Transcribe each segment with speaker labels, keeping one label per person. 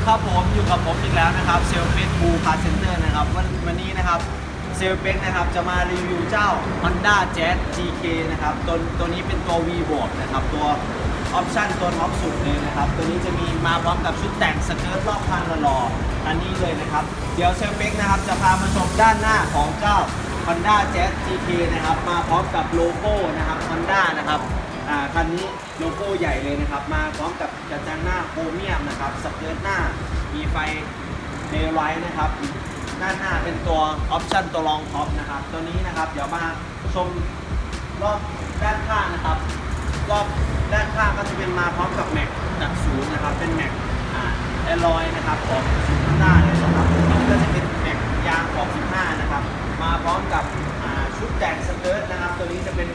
Speaker 1: วัสดีครับผมอยู่กับผมอีกแล้วนะครับเซลเฟสบูคาร์เซ็นเตอร์นะครับวันวันนี้นะครับเซลเฟสนะครับจะมารีวิวเจ้า Honda Jazz GK นะครับตัวตัวนี้เป็นตัว V บวกนะครับตัวออปชั่นตัวท็อปสุดเลยนะครับ ตัวนี้จะมีมาพร้อมกับชุดแต่งสเกิร์ตรอบคันหล่อๆอันนี้เลยนะครับ เดี๋ยวเซลเฟสนะครับจะพามาชมด้านหน้าของเจ้า Honda Jazz GK นะครับมาพร้อมกับโลโก้นะครับ Honda นะครับ อ่าคันนี้โลโก้ใหญ่เลยนะครับ มาพร้อมกับกระจังหน้าโครเมียมนะครับสเกิร์ตหน้ามีไฟเดย์ไลท์นะครับด้านหน้าเป็นตัวออปชั่นตัวรองท็อปนะครับ ตัวนี้นะครับเดี๋ยวมาชมรอบด้านข้างนะครับ รอบด้านข้างก็จะเป็นมาพร้อมกับแม็กจากศูนย์นะครับ เป็นแม็กอ่าแอลลอยนะครับของศูนย์ข้างหน้าเลยนะครับอันนี้ก็จะเป็นแม็กยางของ 15 นะครับ มาพร้อมกับชุดแต่งสเกิร์ตนะครับ ตัวนี้จะเป็น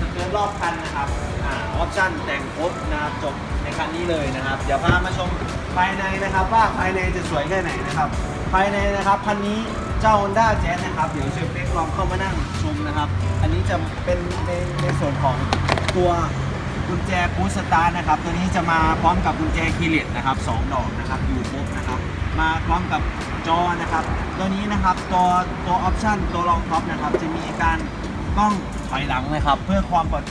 Speaker 1: สเกิร์ตรอบคันนะครับอ่าออปชั่นแต่งครบนะครับจบในคันนี้เลยนะครับ เดี๋ยวพามาชมภายในนะครับ ว่าภายในจะสวยแค่ไหนนะครับ ภายในนะครับคันนี้เจ้า Honda Jazz นะครับเดี๋ยวเชิญเป๊กลองเข้ามานั่งชมนะครับ อันนี้จะเป็นในในส่วนของตัวกุญแจปูสตาร์นะครับ ตัวนี้จะมาพร้อมกับกุญแจคีเลสนะครับสองดอกนะครับอยู่ครบนะครับ มาพร้อมกับจอนะครับ ตัวนี้นะครับตัวตัวออปชั่นตัวรองท็อปนะครับ จะมีการ กล้องถอยหลังนะครับ เพื่อความปลอด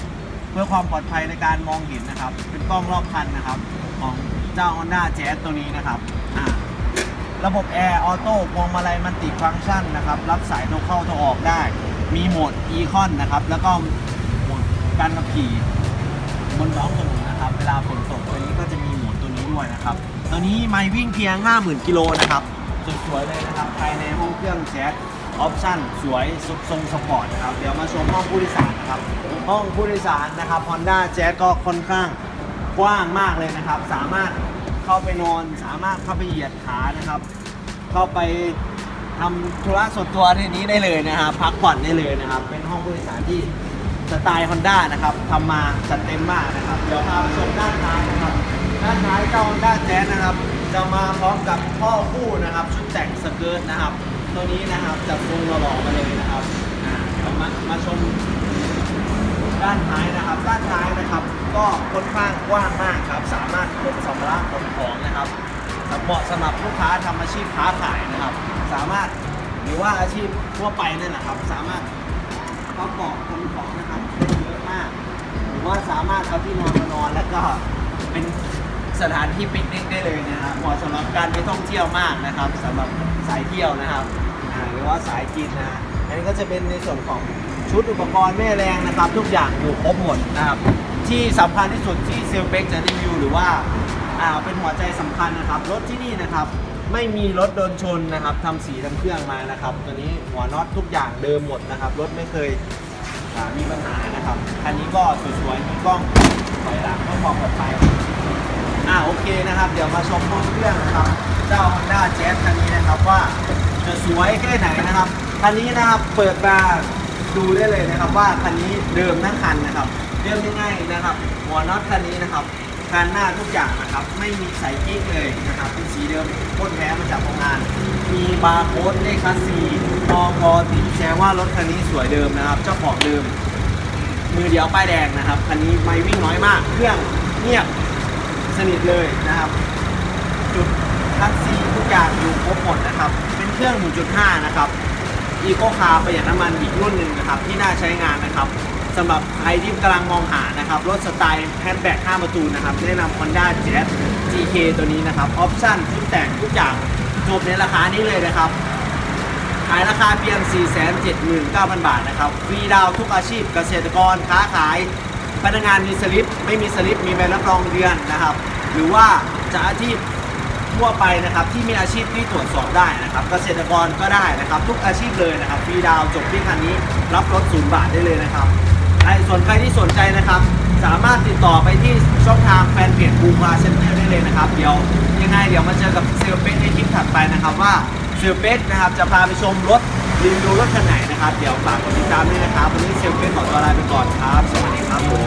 Speaker 1: เพื่อความปลอดภัยในการมองเห็นนะครับ เป็นกล้องรอบคันนะครับ ของเจ้า Honda Jazz ตัวนี้นะครับอ่าระบบแอร์ออโต้พวงมาลัยมันติฟังก์ชันนะครับ รับสายโทรเข้าโทรออกได้ มีโหมดอีคอนนะครับ แล้วก็โหมดการขับขี่บนท้องถนนนะครับ เวลาฝนตกตัวนี้ก็จะมีโหมดตัวนี้ด้วยนะครับ ตัวนี้ไม่วิ่งเพียง 50,000 กิโลนะครับ สวยๆเลยนะครับ ภายในห้องเครื่องแจ๊ส ออปชั่นสวยสุดทรงสปอร์ตนะครับ เดี๋ยวมาชมห้องผู้โดยสารนะครับ ห้องผู้โดยสารนะครับ Honda Jazz ก็ค่อนข้างกว้างมากเลยนะครับ สามารถเข้าไปนอนสามารถเข้าไปเหยียดขานะครับ เข้าไปทำธุระส่วนตัวในนี้ได้เลยนะครับ พักผ่อนได้เลยนะครับ เป็นห้องผู้โดยสารที่สไตล์ Honda นะครับทำมาจัดเต็มมากนะครับ เดี๋ยวพาไปชมด้านท้ายนะครับ ด้านท้ายเจ้า Honda Jazz นะครับ จะมาพร้อมกับท่อคู่นะครับ ชุดแต่งสเกิร์ตนะครับ ตัวนี้นะครับจะทรงหล่อๆมาเลยนะครับอ่าเดี๋ยวมามาชมด้านท้ายนะครับ ด้านท้ายนะครับ ก็ค่อนข้างกว้างมากครับ สามารถขนสัมภาระขนของนะครับเหมาะสำหรับลูกค้าทำอาชีพค้าขายนะครับ สามารถหรือว่าอาชีพทั่วไปนั่นแหละครับ สามารถเข้าเกาะขนของนะครับได้เยอะมาก หรือว่าสามารถเอาที่นอนมานอนแล้วก็เป็นสถานที่ปิกนิกได้เลยนะครับเหมาะสำหรับการไปท่องเที่ยวมากนะครับสำหรับสายเที่ยวนะครับ ว่าสายกินนะอันนี้ก็จะเป็นในส่วนของชุดอุปกรณ์แม่แรงนะครับ ทุกอย่างอยู่ครบหมดนะครับที่สำคัญที่สุดที่เซลเบกจะรีวิวหรือว่าอ่าเป็นหัวใจสำคัญนะครับ รถที่นี่นะครับ ไม่มีรถโดนชนนะครับทำสีทำเครื่องมานะครับ ตัวนี้หัวน็อตทุกอย่างเดิมหมดนะครับ รถไม่เคยอ่ามีปัญหานะครับคันนี้ก็สวยๆมีกล้องถอยหลังเพื่อความปลอดภัยอ่าโอเคนะครับ เดี๋ยวมาชมห้องเครื่องนะครับ เจ้า Honda Jazz คันนี้นะครับว่า จะสวยแค่ไหนนะครับคันนี้นะครับเปิดมาดูได้เลยนะครับ ว่าคันนี้เดิมทั้งคันนะครับเดิมยังไงนะครับหัวน็อตคันนี้นะครับคันหน้าทุกอย่างนะครับ ไม่มีใส่กิ๊กเลยนะครับเป็นสีเดิมโคตรแท้มาจากโรงงาน มีบาร์โค้ดเลขคัสซีพอพอติดแชร์ว่ารถคันนี้สวยเดิมนะครับ เจ้าของเดิม มือเดียวป้ายแดงนะครับคันนี้ไม่วิ่งน้อยมาก เครื่องเงียบสนิทเลยนะครับ จุดคัสซีทุกอย่างอยู่ครบหมดนะครับ เครื่อง 1.5 นะครับอีโคคาร์ประหยัดน้ำมันอีกรุ่นหนึ่งนะครับที่น่าใช้งานนะครับสำหรับใครที่กำลังมองหานะครับรถสไตล์แฮชแบ็ก5ประตูนะครับแนะนำ Honda Jazz GK ตัวนี้นะครับออปชั่นชุดแต่งทุกอย่างจบในราคานี้เลยนะครับขายราคาเพียง 479,000 บาทนะครับฟรีดาวทุกอาชีพเกษตรกรค้าขายพนักงานมีสลิป ไม่มีสลิปมีใบรับรองเดือนนะครับ หรือว่าจะอาชีพ ทั่วไปนะครับที่มีอาชีพที่ตรวจสอบได้นะครับเกษตรกรก็ได้นะครับ ทุกอาชีพเลยนะครับฟรีดาวจบที่คันนี้รับรถศูนย์บาทได้เลยนะครับใครส่วนใครที่สนใจนะครับ สามารถติดต่อไปที่ช่องทางแฟนเพจบูมาเซ็นเตอร์ได้เลยนะครับ เดี๋ยวยังไงเดี๋ยวมาเจอกับเซลเป๊กในคลิปถัดไปนะครับว่าเซลเป๊กนะครับจะพาไปชมรถรีวิวรถคันไหนนะครับ เดี๋ยวฝากกดติดตามด้วยนะครับวันนี้เซลเป๊กขอตัวลาไปก่อนครับ สวัสดีครับผม